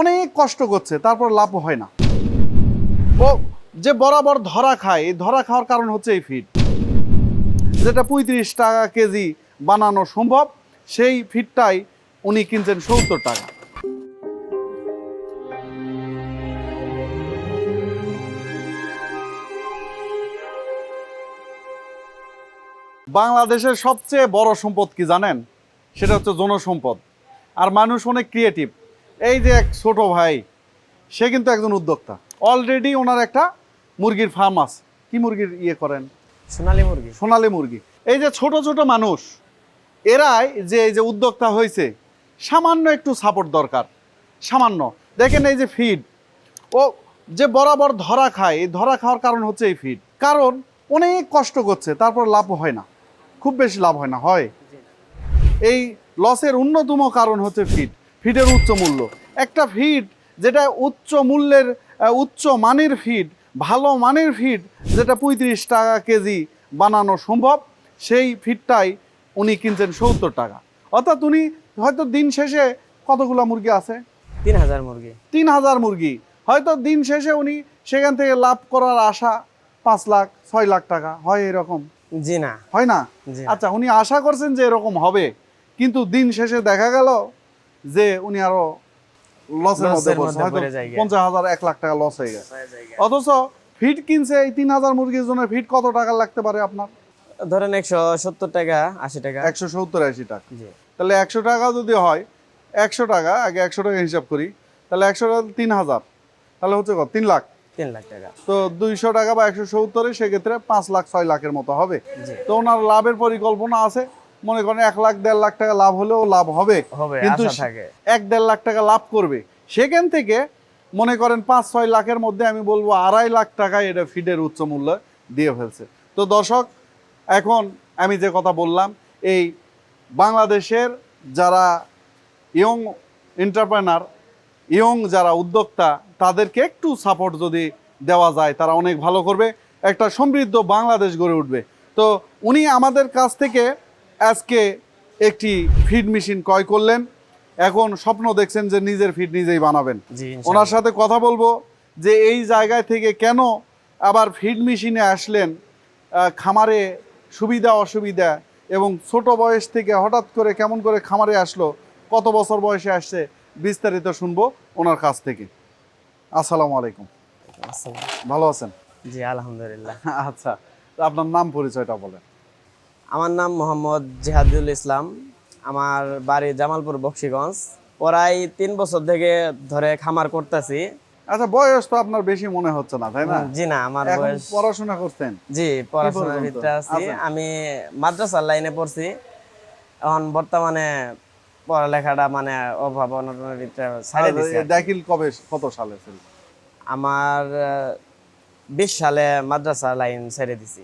অনেক কষ্ট করছে, তারপর লাভ হয় না। ও, যে বরাবর ধরা খায়, এই ধরা খাওয়ার কারণ হচ্ছে এই ফিড যেটা পঁয়ত্রিশ টাকা কেজি বানানো সম্ভব, সেই ফিডটাই উনি কিনছেন সত্তর টাকা। বাংলাদেশের সবচেয়ে বড় সম্পদ কি জানেন? সেটা হচ্ছে জনসম্পদ। আর মানুষ অনেক ক্রিয়েটিভ এই যে এক ছোট ভাই সে কিন্তু একজন উদ্যোক্তা। অলরেডি ওনার একটা মুরগির ফার্ম আছে। কি মুরগির ইয়ে করেন? সোনালী মুরগি। সোনালী মুরগি। এই যে ছোট ছোট মানুষ এরাই যে এই যে উদ্যোক্তা হয়েছে সামান্য একটু সাপোর্ট দরকার। সামান্য। দেখেন এই যে ফিড ও যে বরাবর ধরা খায় এই ধরা খাওয়ার কারণ হচ্ছে এই ফিড কারণ অনেক কষ্ট করছে তারপর লাভ হয় না। খুব বেশি লাভ হয় না হয়। এই লসের অন্যতম কারণ হচ্ছে ফিড ফিডের উচ্চ মূল্য। একটা ফিড যেটা উচ্চ মূল্যের উচ্চ মানের ফিড ভালো মানের ফিড যেটা পঁয়ত্রিশ টাকা কেজি বানানো সম্ভব সেই ফিডটাই উনি কিনছেন সত্তর টাকা। অর্থাৎ উনি হয়তো দিন শেষে কতগুলো মুরগি আছে? তিন হাজার মুরগি। তিন হাজার মুরগি। হয়তো দিন শেষে উনি সেখান থেকে লাভ করার আশা পাঁচ লাখ ছয় লাখ টাকা। হয় এরকম? জি না। হয় না। আচ্ছা উনি আশা করছেন যে এরকম হবে কিন্তু দিন শেষে দেখা গেল যে উনি আরও লসের মধ্যে। পঞ্চাশ হাজার এক লাখ টাকা লস হয়ে গেছে। অথচ ফিট কিনছে এই তিন হাজার মুরগির জন্য ফিট কত টাকা লাগতে পারে আপনার? ধরেন একশো সত্তর টাকা আশি টাকা। একশো সত্তর আশি টাকা। তাহলে একশো টাকা যদি হয় একশো টাকা আগে একশো টাকা হিসাব করি তাহলে একশো টাকা তিন হাজার। তাহলে হচ্ছে কত? তিন লাখ। তিন লাখ টাকা। তো দুইশো টাকা বা একশো সত্তরে সেক্ষেত্রে পাঁচ লাখ ছয় লাখের মতো হবে। তো ওনার লাভের পরিকল্পনা আছে মনে করেন এক লাখ দেড় লাখ টাকা লাভ হলেও লাভ হবে। কিন্তু এক দেড় লাখ টাকা লাভ করবে। সেখান থেকে মনে করেন পাঁচ ছয় লাখের মধ্যে আমি বলব আড়াই লাখ টাকায় এটা ফিডের উচ্চ মূল্য দিয়ে ফেলছে। তো দর্শক এখন আমি যে কথা বললাম এই বাংলাদেশের যারা ইয়ং এন্টারপ্রেনার ইয়ং যারা উদ্যোক্তা তাদেরকে একটু সাপোর্ট যদি দেওয়া যায় তারা অনেক ভালো করবে। একটা সমৃদ্ধ বাংলাদেশ গড়ে উঠবে। তো উনি আমাদের কাছ থেকে আজকে একটি ফিড মেশিন ক্রয় করলেন। এখন স্বপ্ন দেখছেন যে নিজের ফিড নিজেই বানাবেন। ওনার সাথে কথা বলব যে এই জায়গায় থেকে কেন আবার ফিড মেশিনে আসলেন খামারে সুবিধা অসুবিধা এবং ছোট বয়স থেকে হঠাৎ করে কেমন করে খামারে আসলো কত বছর বয়সে আসছে বিস্তারিত শুনব ওনার কাছ থেকে। আসসালামু আলাইকুম। ভালো আছেন? জি আলহামদুলিল্লাহ। আচ্ছা আপনার নাম পরিচয়টা বলেন। আমার নাম মোহাম্মদ জিহাদুল ইসলাম। আমার বাড়ি জামালপুর বক্সিগঞ্জ। প্রায় তিন বছর থেকে ধরে খামার করতেছি। আচ্ছা বয়স তো আপনার বেশি মনে হচ্ছে না তাই না? জি না আমার বয়স পড়াশোনা করতেন জি পড়াশোনার ভিতরে আছি। আচ্ছা। আমি মাদ্রাসার লাইনে পড়ছি। এখন বর্তমানে পড়ালেখাটা মানে অভাব অনটনের ভিতরে ছাড়ে দিছি। দাখিল কবে কত সালে ছিল? আমার বিশ সালে মাদ্রাসা লাইন ছেড়ে দিছি।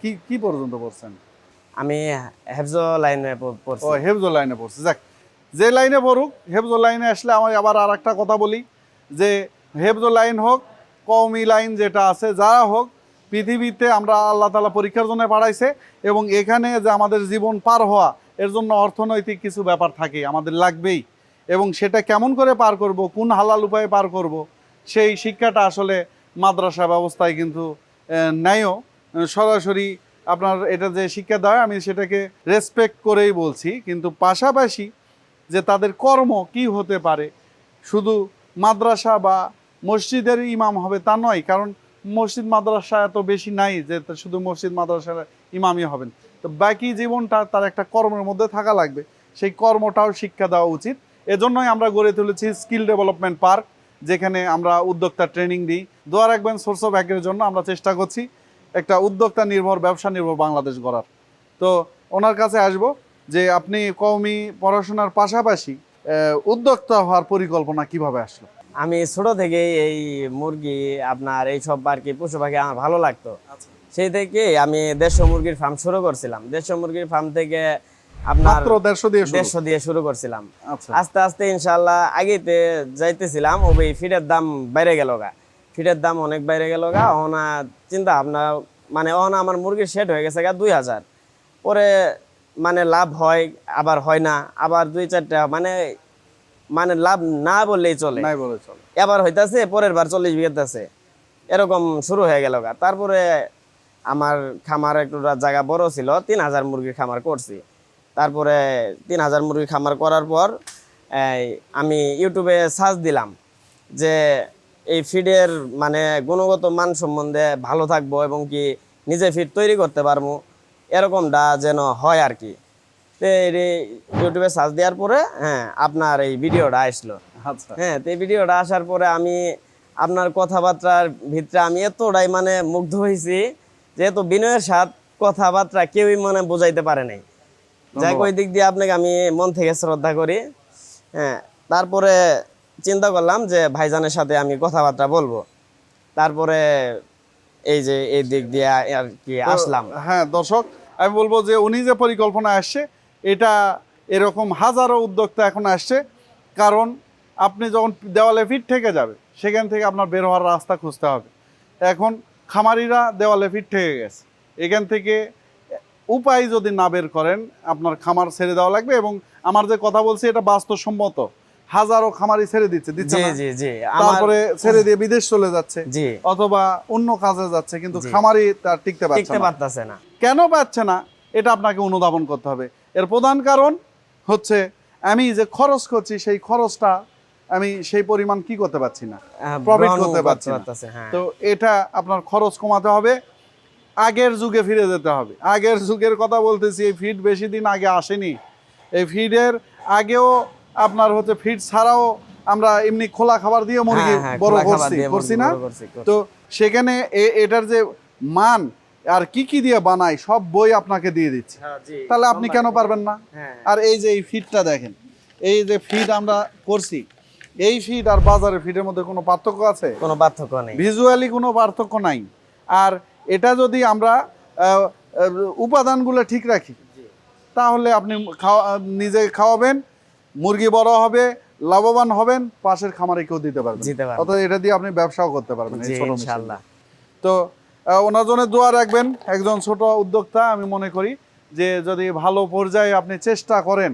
কি কি পর্যন্ত পড়ছেন? আমি হেফজ লাইনে প- ও পড়ছি হেফজ লাইনে পড়ছে। যাক, যে লাইনে পড়ুক, হেফজ লাইনে আসলে আমি আবার আর একটা কথা বলি, যে হেফজ লাইন হোক, কওমি লাইন যেটা আছে, যারা হোক, পৃথিবীতে আমরা আল্লাহ তালা পরীক্ষার জন্য পাঠাইছে, এবং এখানে যে আমাদের জীবন পার হওয়া, এর জন্য অর্থনৈতিক কিছু ব্যাপার থাকে, আমাদের লাগবেই। এবং সেটা কেমন করে পার করব, কোন হালাল উপায়ে পার করব, সেই শিক্ষাটা আসলে মাদ্রাসা ব্যবস্থায় কিন্তু নেয়ও। সরাসরি আপনার এটা যে শিক্ষা দেয়, আমি সেটাকে রেসপেক্ট করেই বলছি। কিন্তু পাশাপাশি যে তাদের কর্ম কি হতে পারে, শুধু মাদ্রাসা বা মসজিদের ইমাম হবে তা নয়, কারণ মসজিদ মাদ্রাসা এত বেশি নাই যে শুধু মসজিদ মাদ্রাসার ইমামই হবেন। তো বাকি জীবনটা তার একটা কর্মের মধ্যে থাকা লাগবে। সেই কর্মটাও শিক্ষা দেওয়া উচিত। এজন্যই আমরা গড়ে তুলেছি স্কিল ডেভেলপমেন্ট পার্ক যেখানে আমরা উদ্যোক্তা ট্রেনিং দিই। দোয়া রাখবেন সোর্স অফ এর জন্য আমরা চেষ্টা করছি। একটা উদ্যোক্তা নির্ভর ব্যবসা নির্ভর বাংলাদেশ গড়ার। তো ওনার কাছে আসব যে আপনি কওমি পড়াশোনার পাশাপাশি উদ্যোক্তা হওয়ার পরিকল্পনা কীভাবে আসলো? আমি ছোট থেকে এই মুরগি আপনার এই সব আর কি পশু পাখি আমার ভালো লাগতো। সেই থেকে আমি দেড়শো মুরগির ফার্ম শুরু করছিলাম। দেড়শো মুরগির ফার্ম থেকে আপনার দেড়শো দিয়ে দেড়শো দিয়ে শুরু করছিলাম। আচ্ছা। আস্তে আস্তে ইনশাল্লাহ আগেতে যাইতেছিলাম ওই ফিটের দাম বেড়ে গেল গা। ফিটের দাম অনেক বাইরে গেল গা ওনা চিন্তা ভাবনা মানে ওনা আমার মুরগির সেট হয়ে গেছে গা দুই হাজার। পরে মানে লাভ হয় আবার হয় না আবার দুই চারটা মানে মানে লাভ না বললেই চলে। এবার হইতাছে পরের বার চল্লিশ বিঘাতেছে এরকম শুরু হয়ে গেল গা। তারপরে আমার খামার একটু জায়গা বড় ছিল তিন হাজার মুরগির খামার করছি। তারপরে তিন হাজার মুরগির খামার করার পর এই, আমি ইউটিউবে সার্চ দিলাম যে এই ফিডের মানে গুণগত মান সম্বন্ধে ভালো থাকব এবং কি নিজে ফিড তৈরি করতে পারব এরকমটা যেন হয় আর কি। তো ইউটিউবে সার্চ দেওয়ার পরে হ্যাঁ আপনার এই ভিডিওটা আসলো। আচ্ছা। হ্যাঁ তো এই ভিডিওটা আসার পরে আমি আপনার কথাবার্তার ভিতরে আমি এতটাই মানে মুগ্ধ হয়েছি যে এত বিনয়ের সাথ কথাবার্তা কেউই মানে বোঝাইতে পারে নাই। যাই ওই দিক দিয়ে আপনাকে আমি মন থেকে শ্রদ্ধা করি। হ্যাঁ তারপরে চিন্তা করলাম যে ভাইজানের সাথে আমি কথাবার্তা বলব। তারপরে এই যে এই দিক দিয়ে আর কি আসলাম। হ্যাঁ দর্শক আমি বলব যে উনি যে পরিকল্পনা আসছে এটা এরকম হাজারো উদ্যোক্তা এখন আসছে। কারণ আপনি যখন দেওয়ালে ফিট থেকে যাবে সেখান থেকে আপনার বের হওয়ার রাস্তা খুঁজতে হবে। এখন খামারিরা দেওয়ালে ফিট থেকে গেছে। এখান থেকে উপায় যদি না বের করেন আপনার খামার ছেড়ে দেওয়া লাগবে এবং আমার যে কথা বলছি এটা বাস্তবসম্মত। হাজারো খামারি ছেড়ে দিচ্ছে দিচ্ছে জি না? জি জি। তারপরে ছেড়ে দিয়ে বিদেশ চলে যাচ্ছে জি। অথবা অন্য কাজে যাচ্ছে কিন্তু খামারি তার টিকতে পারছে টিকতে না। না। কেন পাচ্ছে না? এটা আপনাকে অনুধাবন করতে হবে। এর প্রধান কারণ হচ্ছে আমি যে খরচ করছি সেই খরচটা আমি সেই পরিমাণ কি করতে পারছি না? গ্রহণ করতে পারছি না। হ্যাঁ। তো এটা আপনার খরচ কমাতে হবে। আগের যুগে ফিরে যেতে হবে। আগের যুগের কথা বলতেছি এই ফিড বেশি দিন আগে আসেনি। এই ফিডের আগেও আপনার হচ্ছে ফিড ছাড়াও আমরা এমনি খোলা খাবার দিয়ে মুরগি হ্যাঁ, হ্যাঁ, বড় করছি করছি না। তো সেখানে এ- এটার যে মান আর কি কি দিয়ে বানাই সব বই আপনাকে দিয়ে দিচ্ছে। তাহলে আপনি কেন পারবেন না? হ্যাঁ। আর এই যে এই ফিডটা দেখেন এই যে ফিড আমরা করছি এই ফিড আর বাজারের ফিডের মধ্যে কোনো পার্থক্য আছে? কোনো পার্থক্য নেই। ভিজুয়ালি কোনো পার্থক্য নাই। আর এটা যদি আমরা উপাদানগুলো ঠিক রাখি তাহলে আপনি খাওয়া নিজে খাওয়াবেন মুরগি বড় হবে লাভবান হবেন পাশের খামারে কেউ দিতে পারবেন অর্থাৎ এটা দিয়ে আপনি ব্যবসাও করতে পারবেন ইনশাআল্লাহ। তো ওনার জন্য দোয়া রাখবেন একজন ছোট উদ্যোক্তা আমি মনে করি যে যদি ভালো পর্যায়ে আপনি চেষ্টা করেন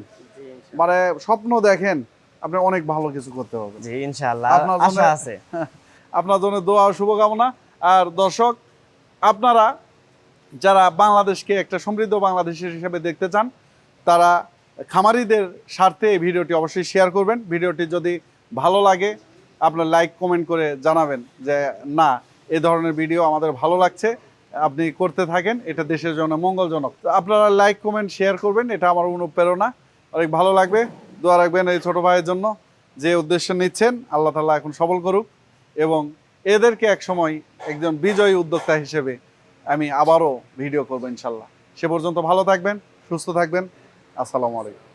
মানে স্বপ্ন দেখেন আপনি অনেক ভালো কিছু করতে পারবেন। জি ইনশাআল্লাহ আপনার জন্য- আছে। আপনার জন্য দোয়া শুভকামনা। আর দর্শক আপনারা যারা বাংলাদেশকে একটা সমৃদ্ধ বাংলাদেশ হিসেবে দেখতে চান তারা খামারিদের স্বার্থে এই ভিডিওটি অবশ্যই শেয়ার করবেন। ভিডিওটি যদি ভালো লাগে, আপনার লাইক কমেন্ট করে জানাবেন যে, না, এ ধরনের ভিডিও আমাদের ভালো লাগছে, আপনি করতে থাকেন, এটা দেশের জন্য মঙ্গলজনক। আপনারা লাইক কমেন্ট শেয়ার করবেন, এটা আমার অনুপ্রেরণা। অনেক ভালো লাগবে। দোয়া রাখবেন এই ছোটো ভাইয়ের জন্য, যে উদ্দেশ্য নিচ্ছেন, আল্লাহ তাআলা এখন সবল করুক এবং এদেরকে এক সময় একজন বিজয়ী উদ্যোক্তা হিসেবে আমি আবারও ভিডিও করব ইনশাল্লাহ। সে পর্যন্ত ভালো থাকবেন, সুস্থ থাকবেন। আসসালামু আলাইকুম।